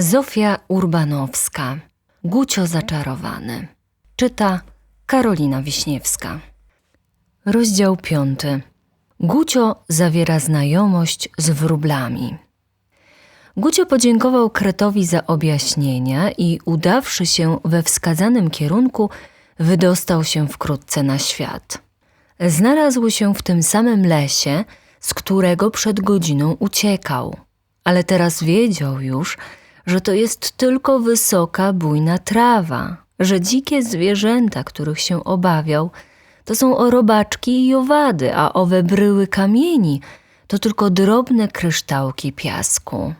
Zofia Urbanowska. Gucio zaczarowany. Czyta Karolina Wiśniewska. Rozdział piąty. Gucio zawiera znajomość z wróblami. Gucio podziękował Kretowi za objaśnienia i udawszy się we wskazanym kierunku, wydostał się wkrótce na świat. Znalazł się w tym samym lesie, z którego przed godziną uciekał, ale teraz wiedział już, że to jest tylko wysoka, bujna trawa, że dzikie zwierzęta, których się obawiał, to są robaczki i owady, a owe bryły kamieni to tylko drobne kryształki piasku.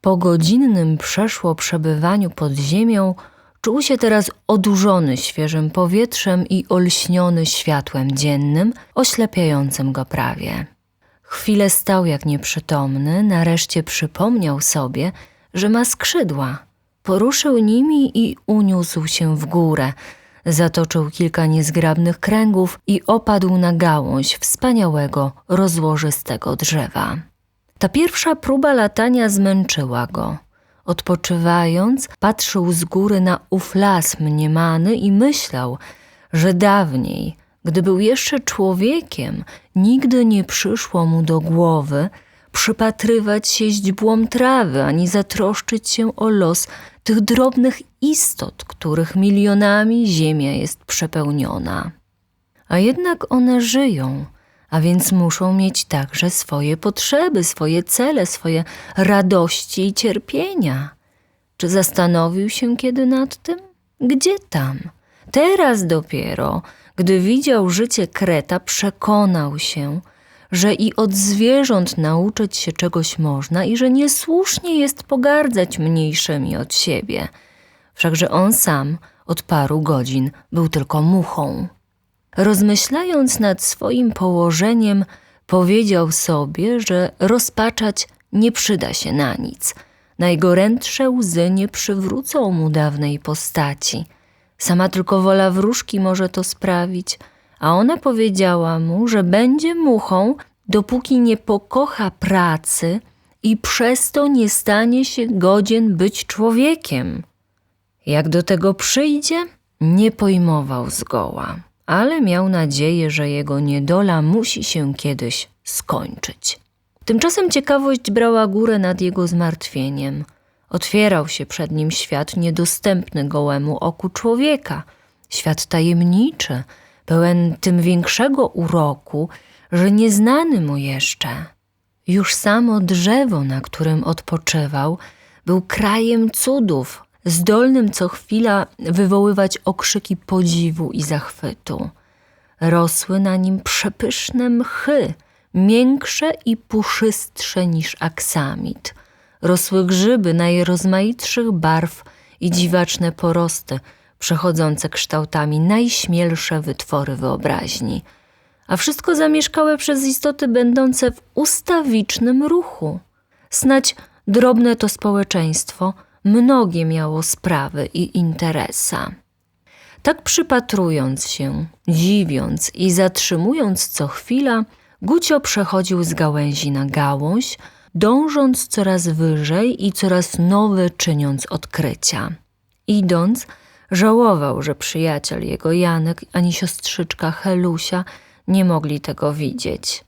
Po godzinnym przeszło przebywaniu pod ziemią, czuł się teraz odurzony świeżym powietrzem i olśniony światłem dziennym, oślepiającym go prawie. Chwilę stał jak nieprzytomny, nareszcie przypomniał sobie, że ma skrzydła. Poruszył nimi i uniósł się w górę. Zatoczył kilka niezgrabnych kręgów i opadł na gałąź wspaniałego, rozłożystego drzewa. Ta pierwsza próba latania zmęczyła go. Odpoczywając, patrzył z góry na ów las mniemany i myślał, że dawniej, gdy był jeszcze człowiekiem, nigdy nie przyszło mu do głowy przypatrywać się źdźbłom trawy, ani zatroszczyć się o los tych drobnych istot, których milionami ziemia jest przepełniona. A jednak one żyją, a więc muszą mieć także swoje potrzeby, swoje cele, swoje radości i cierpienia. Czy zastanowił się kiedy nad tym? Gdzie tam? Teraz dopiero, gdy widział życie Kreta, przekonał się, że i od zwierząt nauczyć się czegoś można i że niesłusznie jest pogardzać mniejszymi od siebie. Wszakże on sam od paru godzin był tylko muchą. Rozmyślając nad swoim położeniem, powiedział sobie, że rozpaczać nie przyda się na nic. Najgorętsze łzy nie przywrócą mu dawnej postaci. Sama tylko wola wróżki może to sprawić, a ona powiedziała mu, że będzie muchą, dopóki nie pokocha pracy i przez to nie stanie się godzien być człowiekiem. Jak do tego przyjdzie, nie pojmował zgoła ale miał nadzieję, że jego niedola musi się kiedyś skończyć. Tymczasem ciekawość brała górę nad jego zmartwieniem. Otwierał się przed nim świat niedostępny gołemu oku człowieka, świat tajemniczy, pełen tym większego uroku, że nieznany mu jeszcze. Już samo drzewo, na którym odpoczywał, był krajem cudów, zdolnym co chwila wywoływać okrzyki podziwu i zachwytu. Rosły na nim przepyszne mchy, miększe i puszystsze niż aksamit. Rosły grzyby najrozmaitszych barw i dziwaczne porosty, przechodzące kształtami najśmielsze wytwory wyobraźni. A wszystko zamieszkałe przez istoty będące w ustawicznym ruchu. Snać drobne to społeczeństwo – mnogie miało sprawy i interesa. Tak przypatrując się, dziwiąc i zatrzymując co chwila, Gucio przechodził z gałęzi na gałąź, dążąc coraz wyżej i coraz nowe czyniąc odkrycia. Idąc, żałował, że przyjaciel jego Janek ani siostrzyczka Helusia nie mogli tego widzieć.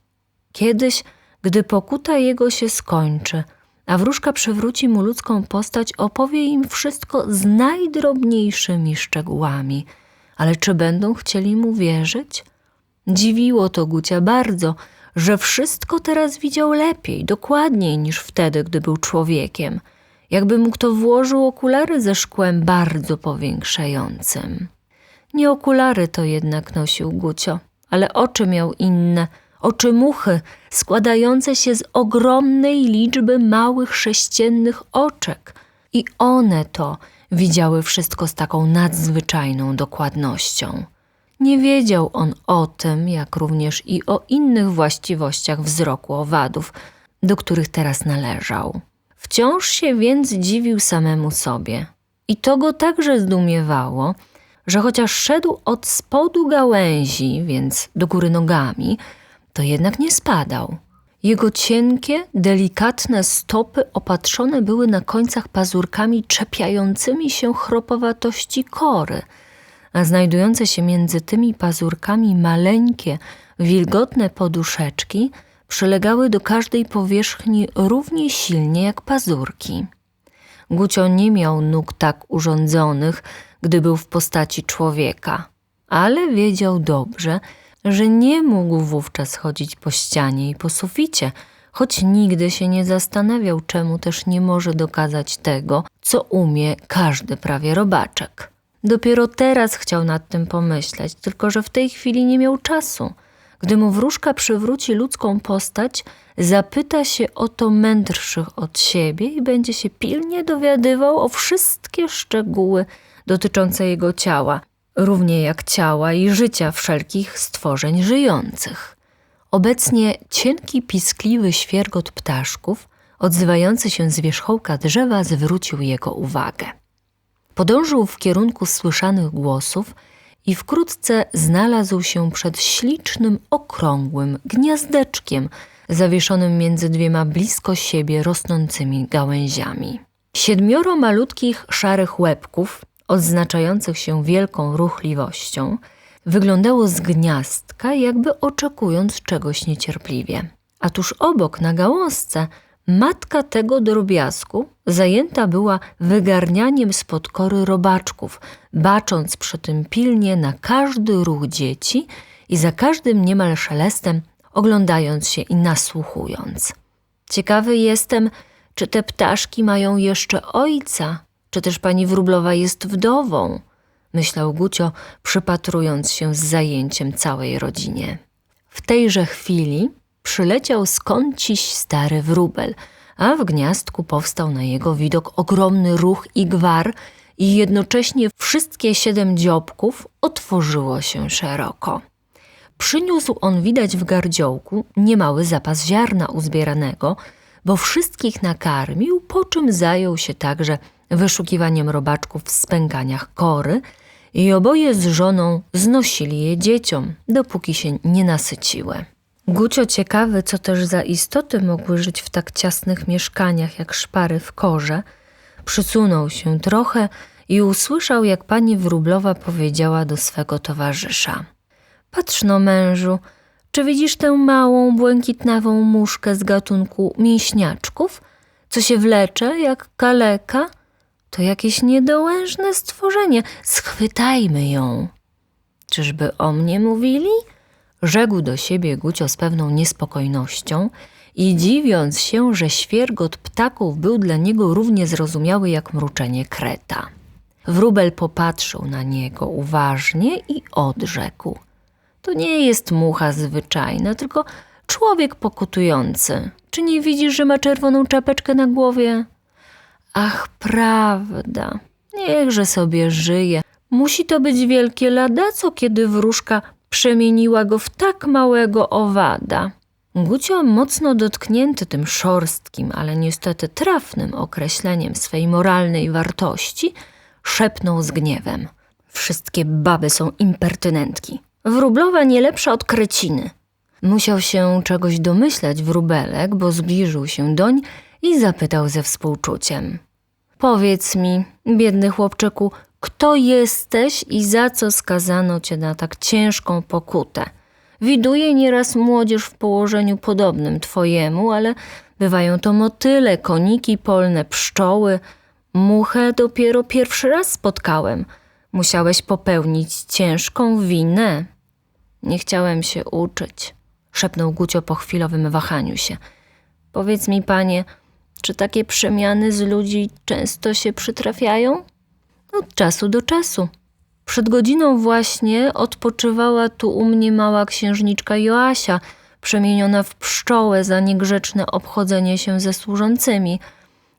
Kiedyś, gdy pokuta jego się skończy, a wróżka przywróci mu ludzką postać, opowie im wszystko z najdrobniejszymi szczegółami. Ale czy będą chcieli mu wierzyć? Dziwiło to Gucia bardzo, że wszystko teraz widział lepiej, dokładniej niż wtedy, gdy był człowiekiem. Jakby mu kto włożył okulary ze szkłem bardzo powiększającym. Nie okulary to jednak nosił Gucio, ale oczy miał inne – oczy muchy, składające się z ogromnej liczby małych sześciennych oczek. I one to widziały wszystko z taką nadzwyczajną dokładnością. Nie wiedział on o tym, jak również i o innych właściwościach wzroku owadów, do których teraz należał. Wciąż się więc dziwił samemu sobie. I to go także zdumiewało, że chociaż szedł od spodu gałęzi, więc do góry nogami, to jednak nie spadał. Jego cienkie, delikatne stopy opatrzone były na końcach pazurkami czepiającymi się chropowatości kory, a znajdujące się między tymi pazurkami maleńkie, wilgotne poduszeczki przylegały do każdej powierzchni równie silnie jak pazurki. Gucio nie miał nóg tak urządzonych, gdy był w postaci człowieka, ale wiedział dobrze, że nie mógł wówczas chodzić po ścianie i po suficie, choć nigdy się nie zastanawiał, czemu też nie może dokazać tego, co umie każdy prawie robaczek. Dopiero teraz chciał nad tym pomyśleć, tylko że w tej chwili nie miał czasu. Gdy mu wróżka przywróci ludzką postać, zapyta się o to mędrszych od siebie i będzie się pilnie dowiadywał o wszystkie szczegóły dotyczące jego ciała, równie jak ciała i życia wszelkich stworzeń żyjących. Obecnie cienki, piskliwy świergot ptaszków, odzywający się z wierzchołka drzewa, zwrócił jego uwagę. Podążył w kierunku słyszanych głosów i wkrótce znalazł się przed ślicznym, okrągłym gniazdeczkiem zawieszonym między dwiema blisko siebie rosnącymi gałęziami. Siedmioro malutkich, szarych łebków, odznaczających się wielką ruchliwością, wyglądało z gniazdka, jakby oczekując czegoś niecierpliwie. A tuż obok, na gałązce, matka tego drobiazgu zajęta była wygarnianiem spod kory robaczków, bacząc przy tym pilnie na każdy ruch dzieci i za każdym niemal szelestem oglądając się i nasłuchując. Ciekawy jestem, czy te ptaszki mają jeszcze ojca, czy też pani Wróblowa jest wdową, myślał Gucio, przypatrując się z zajęciem całej rodzinie. W tejże chwili przyleciał skądś stary wróbel, a w gniazdku powstał na jego widok ogromny ruch i gwar i jednocześnie wszystkie siedem dziobków otworzyło się szeroko. Przyniósł on widać w gardziołku niemały zapas ziarna uzbieranego, bo wszystkich nakarmił, po czym zajął się także wyszukiwaniem robaczków w spękaniach kory i oboje z żoną znosili je dzieciom, dopóki się nie nasyciły. Gucio ciekawy, co też za istoty mogły żyć w tak ciasnych mieszkaniach jak szpary w korze, przysunął się trochę i usłyszał, jak pani Wróblowa powiedziała do swego towarzysza. Patrz no mężu, czy widzisz tę małą, błękitnawą muszkę z gatunku mięśniaczków, co się wlecze jak kaleka? To jakieś niedołężne stworzenie, schwytajmy ją. Czyżby o mnie mówili? Rzekł do siebie Gucio z pewną niespokojnością i dziwiąc się, że świergot ptaków był dla niego równie zrozumiały jak mruczenie kreta. Wróbel popatrzył na niego uważnie i odrzekł – to nie jest mucha zwyczajna, tylko człowiek pokutujący. Czy nie widzisz, że ma czerwoną czapeczkę na głowie? Ach, prawda. Niechże sobie żyje. Musi to być wielkie ladaco, kiedy wróżka przemieniła go w tak małego owada. Gucio, mocno dotknięty tym szorstkim, ale niestety trafnym określeniem swej moralnej wartości, szepnął z gniewem. Wszystkie baby są impertynentki. Wróblowa nie lepsza od kreciny. Musiał się czegoś domyślać wróbelek, bo zbliżył się doń i zapytał ze współczuciem. Powiedz mi, biedny chłopczyku, kto jesteś i za co skazano cię na tak ciężką pokutę? Widuję nieraz młodzież w położeniu podobnym twojemu, ale bywają to motyle, koniki polne, pszczoły. Muchę dopiero pierwszy raz spotkałem. Musiałeś popełnić ciężką winę. Nie chciałem się uczyć, szepnął Gucio po chwilowym wahaniu się. Powiedz mi, panie, czy takie przemiany z ludzi często się przytrafiają? Od czasu do czasu. Przed godziną właśnie odpoczywała tu u mnie mała księżniczka Joasia, przemieniona w pszczołę za niegrzeczne obchodzenie się ze służącymi.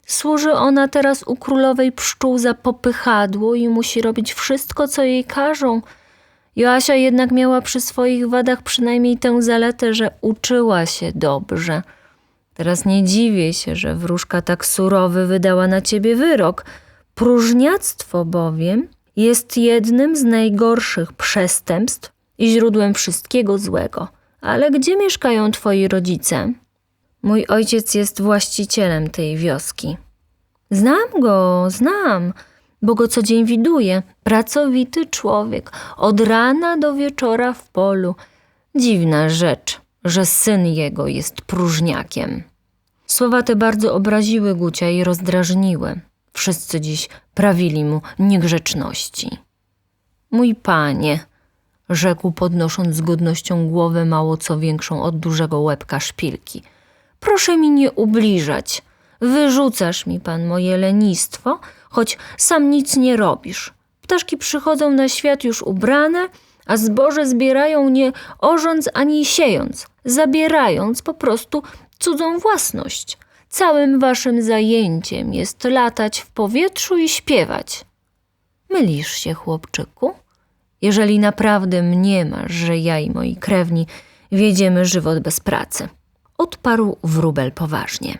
Służy ona teraz u królowej pszczół za popychadło i musi robić wszystko, co jej każą – Joasia jednak miała przy swoich wadach przynajmniej tę zaletę, że uczyła się dobrze. Teraz nie dziwię się, że wróżka tak surowy wydała na ciebie wyrok. Próżniactwo bowiem jest jednym z najgorszych przestępstw i źródłem wszystkiego złego. Ale gdzie mieszkają twoi rodzice? Mój ojciec jest właścicielem tej wioski. Znam go, znam, bo go co dzień widuję. Pracowity człowiek, od rana do wieczora w polu. Dziwna rzecz, że syn jego jest próżniakiem. Słowa te bardzo obraziły Gucia i rozdrażniły. Wszyscy dziś prawili mu niegrzeczności. Mój panie, rzekł podnosząc z godnością głowę mało co większą od dużego łebka szpilki. Proszę mi nie ubliżać. Wyrzucasz mi pan moje lenistwo, choć sam nic nie robisz. Ptaszki przychodzą na świat już ubrane, a zboże zbierają nie orząc ani siejąc, zabierając po prostu cudzą własność. Całym waszym zajęciem jest latać w powietrzu i śpiewać. Mylisz się, chłopczyku? Jeżeli naprawdę mniemasz, że ja i moi krewni wiedziemy żywot bez pracy. Odparł wróbel poważnie.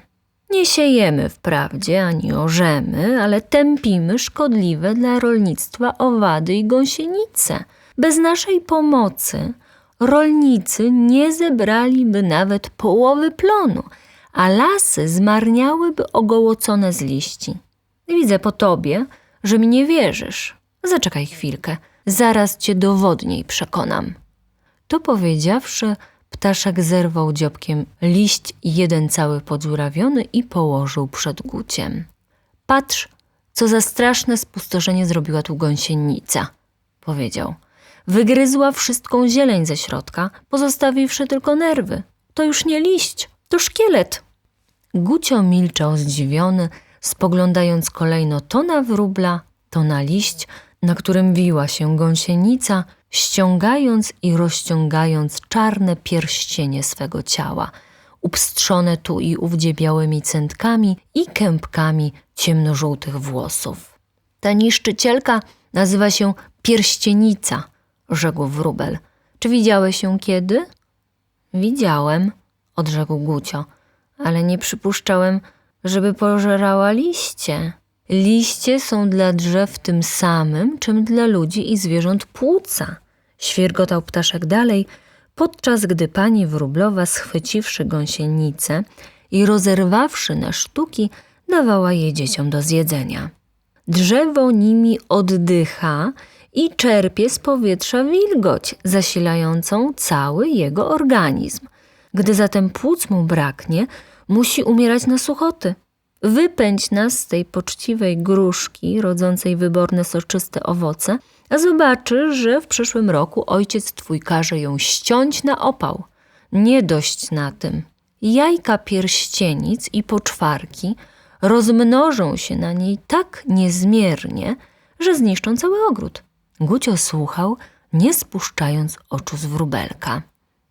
Nie siejemy wprawdzie ani orzemy, ale tępimy szkodliwe dla rolnictwa owady i gąsienice. Bez naszej pomocy rolnicy nie zebraliby nawet połowy plonu, a lasy zmarniałyby ogołocone z liści. Widzę po tobie, że mi nie wierzysz. Zaczekaj chwilkę, zaraz cię dowodniej przekonam. To powiedziawszy, ptaszek zerwał dziobkiem liść jeden cały podziurawiony i położył przed guciem. Patrz, co za straszne spustoszenie zrobiła tu gąsienica, powiedział. Wygryzła wszystką zieleń ze środka, pozostawiwszy tylko nerwy. To już nie liść, to szkielet. Gucio milczał zdziwiony, spoglądając kolejno to na wróbla, to na liść, na którym wiła się gąsienica, ściągając i rozciągając czarne pierścienie swego ciała, upstrzone tu i ówdzie białymi centkami i kępkami ciemnożółtych włosów. Ta niszczycielka nazywa się pierścienica, rzekł wróbel. Czy widziałeś ją kiedy? Widziałem, odrzekł Gucio, ale nie przypuszczałem, żeby pożerała liście. Liście są dla drzew tym samym, czym dla ludzi i zwierząt płuca. Świergotał ptaszek dalej, podczas gdy pani wróblowa, schwyciwszy gąsienicę i rozerwawszy na sztuki, dawała je dzieciom do zjedzenia. Drzewo nimi oddycha i czerpie z powietrza wilgoć, zasilającą cały jego organizm. Gdy zatem płuc mu braknie, musi umierać na suchoty. Wypędź nas z tej poczciwej gruszki, rodzącej wyborne soczyste owoce, a zobaczysz, że w przyszłym roku ojciec twój każe ją ściąć na opał. Nie dość na tym. Jajka pierścienic i poczwarki rozmnożą się na niej tak niezmiernie, że zniszczą cały ogród. Gucio słuchał, nie spuszczając oczu z wróbelka.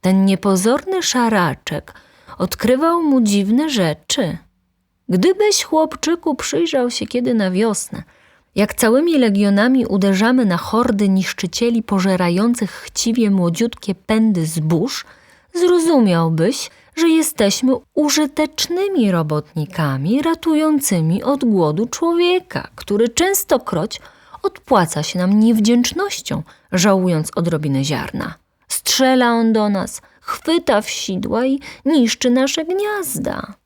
Ten niepozorny szaraczek odkrywał mu dziwne rzeczy. Gdybyś, chłopczyku, przyjrzał się kiedy na wiosnę, jak całymi legionami uderzamy na hordy niszczycieli pożerających chciwie młodziutkie pędy zbóż, zrozumiałbyś, że jesteśmy użytecznymi robotnikami ratującymi od głodu człowieka, który częstokroć odpłaca się nam niewdzięcznością, żałując odrobiny ziarna. Strzela on do nas, chwyta w sidła i niszczy nasze gniazda.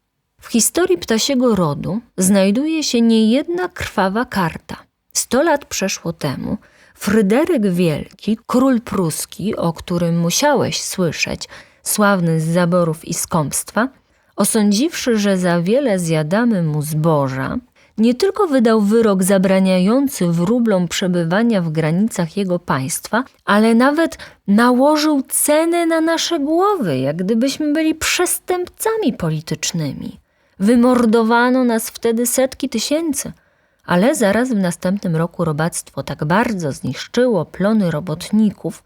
W historii ptasiego rodu znajduje się niejedna krwawa karta. Sto lat przeszło temu Fryderyk Wielki, król pruski, o którym musiałeś słyszeć, sławny z zaborów i skąpstwa, osądziwszy, że za wiele zjadamy mu zboża, nie tylko wydał wyrok zabraniający wróblom przebywania w granicach jego państwa, ale nawet nałożył cenę na nasze głowy, jak gdybyśmy byli przestępcami politycznymi. Wymordowano nas wtedy setki tysięcy, ale zaraz w następnym roku robactwo tak bardzo zniszczyło plony robotników,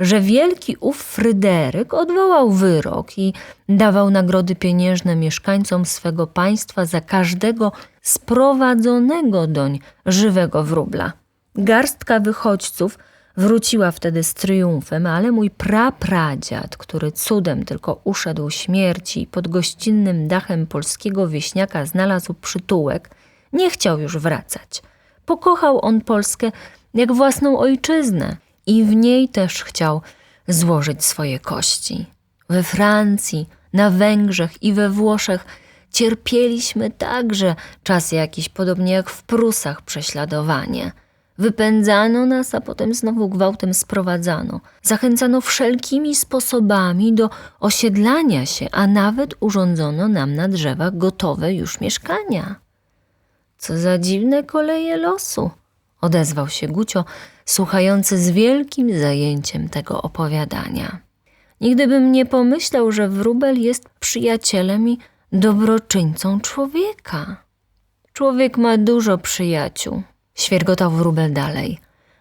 że wielki ów Fryderyk odwołał wyrok i dawał nagrody pieniężne mieszkańcom swego państwa za każdego sprowadzonego doń żywego wróbla. Garstka wychodźców wróciła wtedy z triumfem, ale mój prapradziad, który cudem tylko uszedł śmierci pod gościnnym dachem polskiego wieśniaka znalazł przytułek, nie chciał już wracać. Pokochał on Polskę jak własną ojczyznę i w niej też chciał złożyć swoje kości. We Francji, na Węgrzech i we Włoszech cierpieliśmy także czas jakiś, podobnie jak w Prusach, prześladowanie. Wypędzano nas, a potem znowu gwałtem sprowadzano. Zachęcano wszelkimi sposobami do osiedlania się, a nawet urządzono nam na drzewach gotowe już mieszkania. Co za dziwne koleje losu, odezwał się Gucio, słuchający z wielkim zajęciem tego opowiadania. Nigdy bym nie pomyślał, że wróbel jest przyjacielem i dobroczyńcą człowieka. Człowiek ma dużo przyjaciół, świergotał wróbel dalej,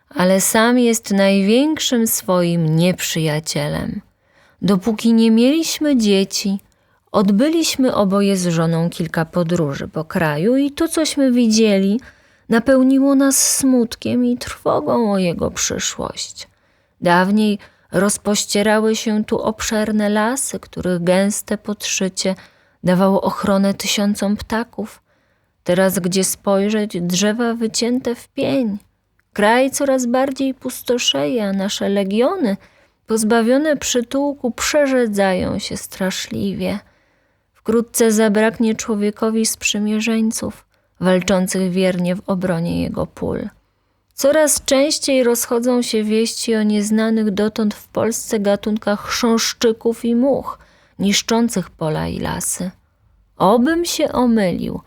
ale sam jest największym swoim nieprzyjacielem. Dopóki nie mieliśmy dzieci, odbyliśmy oboje z żoną kilka podróży po kraju i to, cośmy widzieli, napełniło nas smutkiem i trwogą o jego przyszłość. Dawniej rozpościerały się tu obszerne lasy, których gęste podszycie dawało ochronę tysiącom ptaków. Teraz, gdzie spojrzeć, drzewa wycięte w pień. Kraj coraz bardziej pustoszeje, a nasze legiony, pozbawione przytułku, przerzedzają się straszliwie. Wkrótce zabraknie człowiekowi sprzymierzeńców, walczących wiernie w obronie jego pól. Coraz częściej rozchodzą się wieści o nieznanych dotąd w Polsce gatunkach chrząszczyków i much, niszczących pola i lasy. Obym się omylił,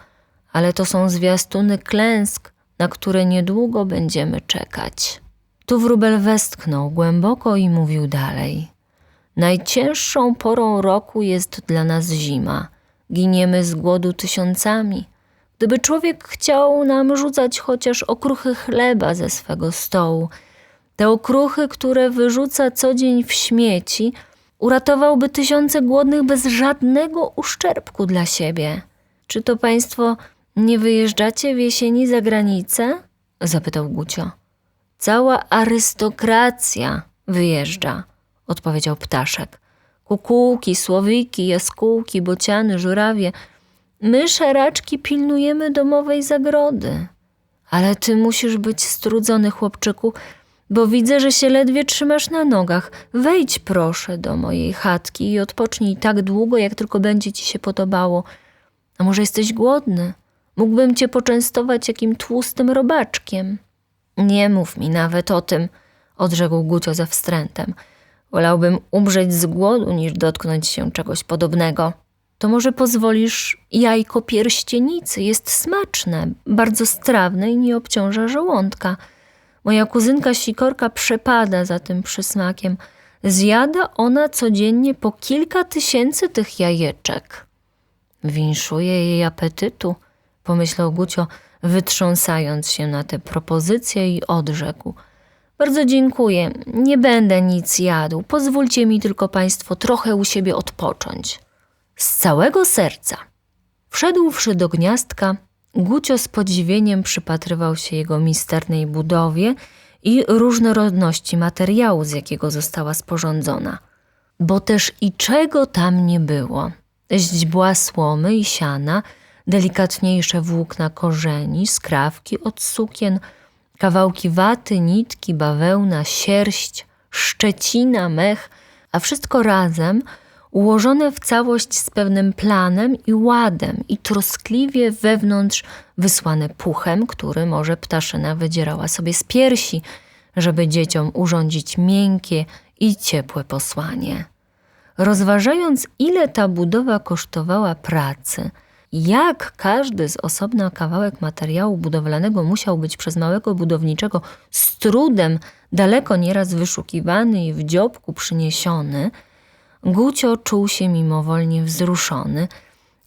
ale to są zwiastuny klęsk, na które niedługo będziemy czekać. Tu wróbel westchnął głęboko i mówił dalej. Najcięższą porą roku jest dla nas zima. Giniemy z głodu tysiącami. Gdyby człowiek chciał nam rzucać chociaż okruchy chleba ze swego stołu, te okruchy, które wyrzuca co dzień w śmieci, uratowałby tysiące głodnych bez żadnego uszczerbku dla siebie. Czy to państwo nie wyjeżdżacie w jesieni za granicę? zapytał Gucio. Cała arystokracja wyjeżdża, odpowiedział ptaszek. Kukułki, słowiki, jaskółki, bociany, żurawie. My, szaraczki, pilnujemy domowej zagrody. Ale ty musisz być strudzony, chłopczyku, bo widzę, że się ledwie trzymasz na nogach. Wejdź proszę do mojej chatki i odpocznij tak długo, jak tylko będzie ci się podobało. A może jesteś głodny? Mógłbym cię poczęstować jakim tłustym robaczkiem. Nie mów mi nawet o tym, odrzekł Gucio ze wstrętem. Wolałbym umrzeć z głodu, niż dotknąć się czegoś podobnego. To może pozwolisz jajko pierścienicy. Jest smaczne, bardzo strawne i nie obciąża żołądka. Moja kuzynka Sikorka przepada za tym przysmakiem. Zjada ona codziennie po kilka tysięcy tych jajeczek. Winszuje jej apetytu, pomyślał Gucio, wytrząsając się na tę propozycję i odrzekł. Bardzo dziękuję, nie będę nic jadł. Pozwólcie mi tylko państwo trochę u siebie odpocząć. Z całego serca. Wszedłszy do gniazdka, Gucio z podziwieniem przypatrywał się jego misternej budowie i różnorodności materiału, z jakiego została sporządzona. Bo też i czego tam nie było. Źdźbła słomy i siana, delikatniejsze włókna korzeni, skrawki od sukien, kawałki waty, nitki, bawełna, sierść, szczecina, mech, a wszystko razem – ułożone w całość z pewnym planem i ładem i troskliwie wewnątrz wysłane puchem, który może ptaszyna wydzierała sobie z piersi, żeby dzieciom urządzić miękkie i ciepłe posłanie. Rozważając, ile ta budowa kosztowała pracy, jak każdy z osobna kawałek materiału budowlanego musiał być przez małego budowniczego z trudem daleko nieraz wyszukiwany i w dziobku przyniesiony – Gucio czuł się mimowolnie wzruszony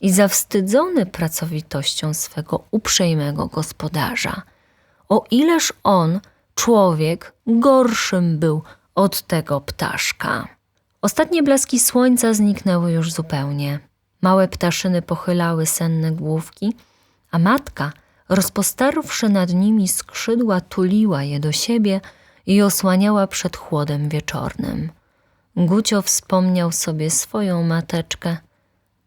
i zawstydzony pracowitością swego uprzejmego gospodarza. O ileż on, człowiek, gorszym był od tego ptaszka. Ostatnie blaski słońca zniknęły już zupełnie. Małe ptaszyny pochylały senne główki, a matka, rozpostarłszy nad nimi skrzydła, tuliła je do siebie i osłaniała przed chłodem wieczornym. Gucio wspomniał sobie swoją mateczkę.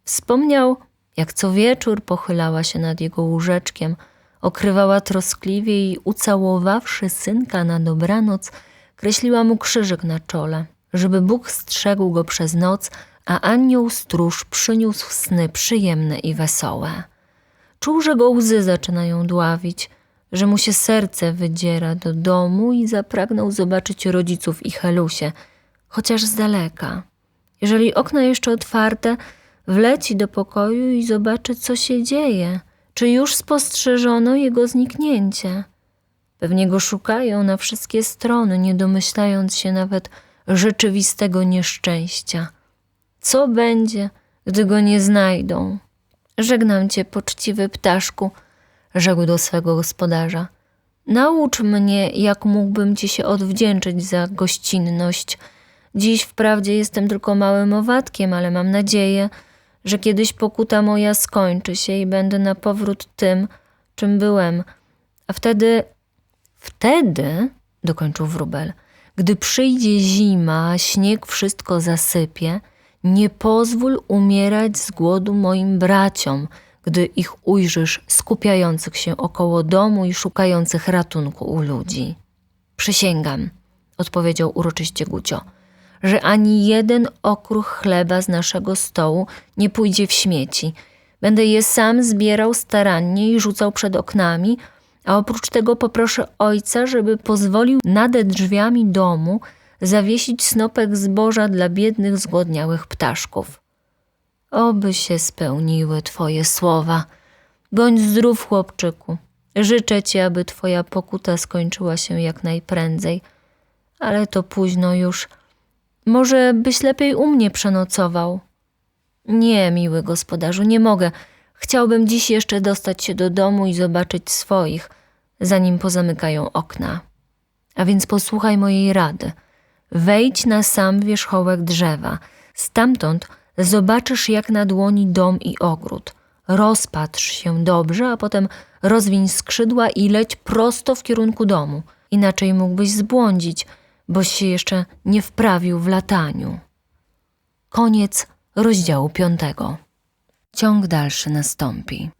Wspomniał, jak co wieczór pochylała się nad jego łóżeczkiem, okrywała troskliwie i ucałowawszy synka na dobranoc, kreśliła mu krzyżyk na czole, żeby Bóg strzegł go przez noc, a anioł stróż przyniósł sny przyjemne i wesołe. Czuł, że go łzy zaczynają dławić, że mu się serce wydziera do domu i zapragnął zobaczyć rodziców i Helusie, chociaż z daleka. Jeżeli okna jeszcze otwarte, wleci do pokoju i zobaczy, co się dzieje. Czy już spostrzeżono jego zniknięcie? Pewnie go szukają na wszystkie strony, nie domyślając się nawet rzeczywistego nieszczęścia. Co będzie, gdy go nie znajdą? Żegnam cię, poczciwy ptaszku, rzekł do swego gospodarza. Naucz mnie, jak mógłbym ci się odwdzięczyć za gościnność. Dziś wprawdzie jestem tylko małym owatkiem, ale mam nadzieję, że kiedyś pokuta moja skończy się i będę na powrót tym, czym byłem. A wtedy, wtedy, dokończył wróbel, gdy przyjdzie zima, śnieg wszystko zasypie, nie pozwól umierać z głodu moim braciom, gdy ich ujrzysz skupiających się około domu i szukających ratunku u ludzi. Przysięgam, odpowiedział uroczyście Gucio, że ani jeden okruch chleba z naszego stołu nie pójdzie w śmieci. Będę je sam zbierał starannie i rzucał przed oknami, a oprócz tego poproszę ojca, żeby pozwolił nade drzwiami domu zawiesić snopek zboża dla biednych, zgłodniałych ptaszków. Oby się spełniły Twoje słowa. Bądź zdrów, chłopczyku. Życzę Ci, aby Twoja pokuta skończyła się jak najprędzej. Ale to późno już. Może byś lepiej u mnie przenocował? Nie, miły gospodarzu, nie mogę. Chciałbym dziś jeszcze dostać się do domu i zobaczyć swoich, zanim pozamykają okna. A więc posłuchaj mojej rady. Wejdź na sam wierzchołek drzewa. Stamtąd zobaczysz jak na dłoni dom i ogród. Rozpatrz się dobrze, a potem rozwiń skrzydła i leć prosto w kierunku domu. Inaczej mógłbyś zbłądzić, boś się jeszcze nie wprawił w lataniu. Koniec rozdziału piątego. Ciąg dalszy nastąpi.